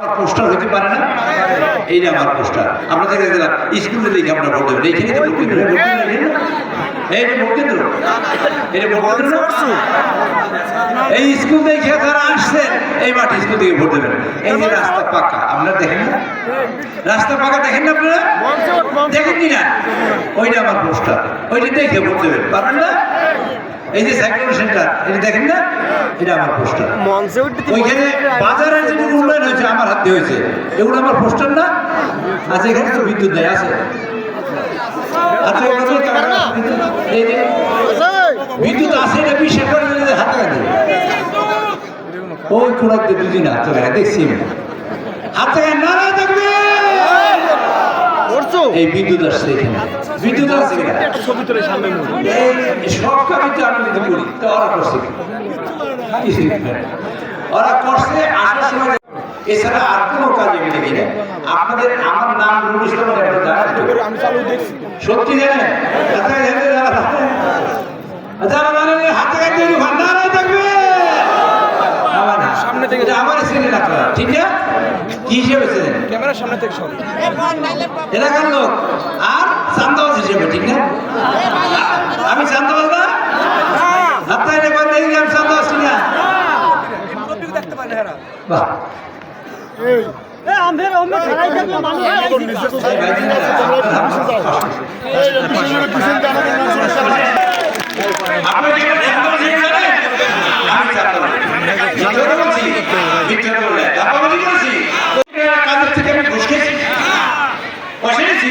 আমার পোস্টার হইতে পারে না? এইটা আমার পোস্টার। আপনাদের কাছে দিলাম স্কুলে দেখে ভোট দেবেন এইখানে? এই এই এই স্কুল দেখে যারা আসছেন এই মাটি স্কুল থেকে ভোট দেবেন। এই যে রাস্তা পাকা, আপনারা দেখেন না? রাস্তা পাকা দেখেন না আপনারা? দেখেন কি না? ওইটা আমার পোস্টার। ওইটা দেখে ভোট দেবেন। না? এই যে সাইকেল সেন্টার এটা দেখেন না? এটা আমার পোস্টার ওইখানে বাজারের যে উন্নয়ন হয়েছে আমার হাতে হয়েছে। এগুলো আমার পোস্টার না। আচ্ছা এখানে তো বিদ্যুৎ দেয় আছে। আচ্ছা বিদ্যুৎ আছে এটা বিশ্বাস করে হাতে ওই দুদিন হাত দেখছি। হাত করছ এই বিদ্যুৎ আসছে এখানে। বিদ্যুৎ আসছে এখানে। ছবি তোলে সামনে সব কাজ আমি যদি করি। তো ওরা করছে। ওরা করছে এছাড়া আর কোনো কাজ আমি দেখি না আপনাদের আমার নাম রুল দেখছি। সত্যি জানেন আচ্ছা জানেন যারা জানেন? যারা জানেন এই হাতে কাটে ভান্ডারায় থাকবে আমার না। সামনে থেকে- এটা আমার ছেলে না আপনারা, ঠিক না কি হিসেবে ছিলেন ক্যামেরার সামনে থেকে সব। এলাকার লোক? আর চান্দাবাজ হিসেবে ঠিক না? আমি চান্দাবাজ না? আপনার এবার দেখি আমি চান্দাবাজ ঠিক না। দেখতে পারে না বাহ। এই। আপনি কি চান্দাবাজ হিসেবে জানেন? আমি চান্দাবাজ। মিথ্যা কথা বলছি? মিথ্যা কথা বলে। চান্দাবাজি করেছি? কাজের থেকে আমি ঘুষ খেয়েছি? পয়সা নিয়েছি?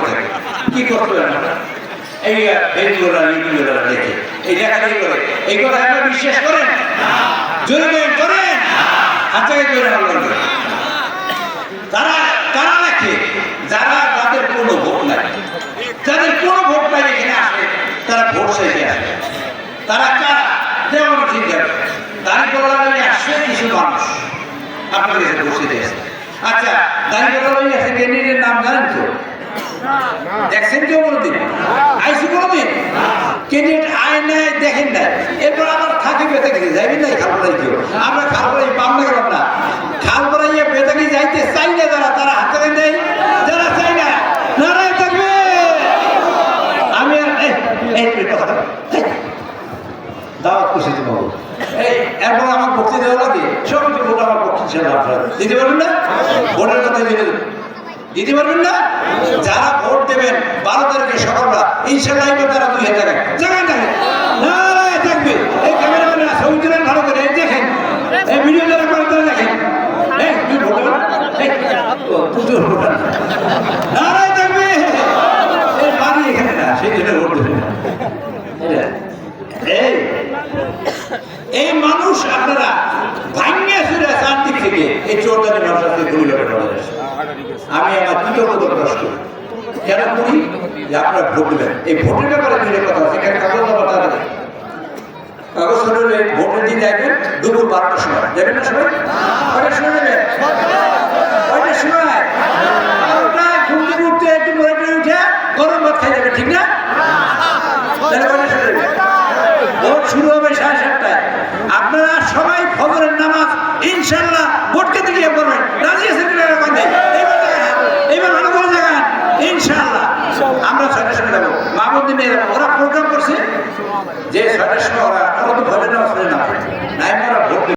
করে। কি তারা তারা যারা তাদের কোনো ভোট নাই, যাদের কোনো ভোট নাই এখানে তারা ভোট চাইতে আসে। তারা কারা ঠিক আছে আসবে কিছু মানুষ আপনাদের কাছে দিয়েছে আচ্ছা নিয়ে আসে ক্যান্ডিডেটের নাম জানেন তো? দেখছেন কেউ কোনোদিন আইসি কোনোদিন? ক্যান্ডিডেট আয় দেখেন না এরপর আবার থাকি বেঁধে গেছে যাইবেন নাই খালপাড়াই কেউ? আমরা খালপাড়াই পাম না গেলাম না। খালপাড়াইয়ে বেঁধে গিয়ে যাইতে চাই না যারা তারা হাতে নেই যারা চাই না নারায় থাকবে। আমি আর এই কথা দাওয়াত করছি তোমাকে। এই এরপর আমার বক্তৃতা দেওয়া লাগে সব দিতে পারবেন না? ভোটের কথা দিবেন দিতে পারবেন না? যারা ভোট দেবেন, বারো তারিখে সকালবেলা ইনশাল্লাহ তারা দুই হাজার জায়গায় থাকে নারায় থাকবে। এই তুলেন ভালো করে দেখেন। এই ভিডিও যারা করে, তারা দেখেন। ভোট এই, ও, তুই তো ভোট দেন। নারায় থাকবে এই বাড়ি এখানে না সেই জন্য ভোট দেবেন না। এই এই মানুষ আপনারা ভাঙ্গে ফিরে চারদিক থেকে এই চোরদারি মানুষকে গুলি করে পড়ে যাচ্ছে আমি আমার কৃতজ্ঞতা প্রকাশ কেন করি যে আপনারা ভোট দেবেন। এই ভোটের ব্যাপারে দুটো কথা এখানে কাগজ দেওয়া তারা দেয়। কাগজ করলে ভোটের দিন যাবেন দুপুর বারোটার সময়। যাবেন না সবাই? কয়টার সময় যাবেন? কয়টার সময়? বারোটায় ঘুম থেকে উঠতে একটু মনে করে উঠে গরম ভাত খাই যাবে, ঠিক না? ভোট শুরু হবে সাড়ে সাতটায়। আপনারা সবাই ফজরের নামাজ ইনশাল্লাহ ভোটকে দিকে পড়বেন রাজি আছেন কিনা এরকম নেই? এইবার দেখান, এইবার ভালো করে দেখান ইনশাল্লাহ আমরা ছয়টার সময় মাহমুদ্দিন ওরা প্রোগ্রাম করছে যে সময় ওরা ওরা তো নামাজ না ভোট।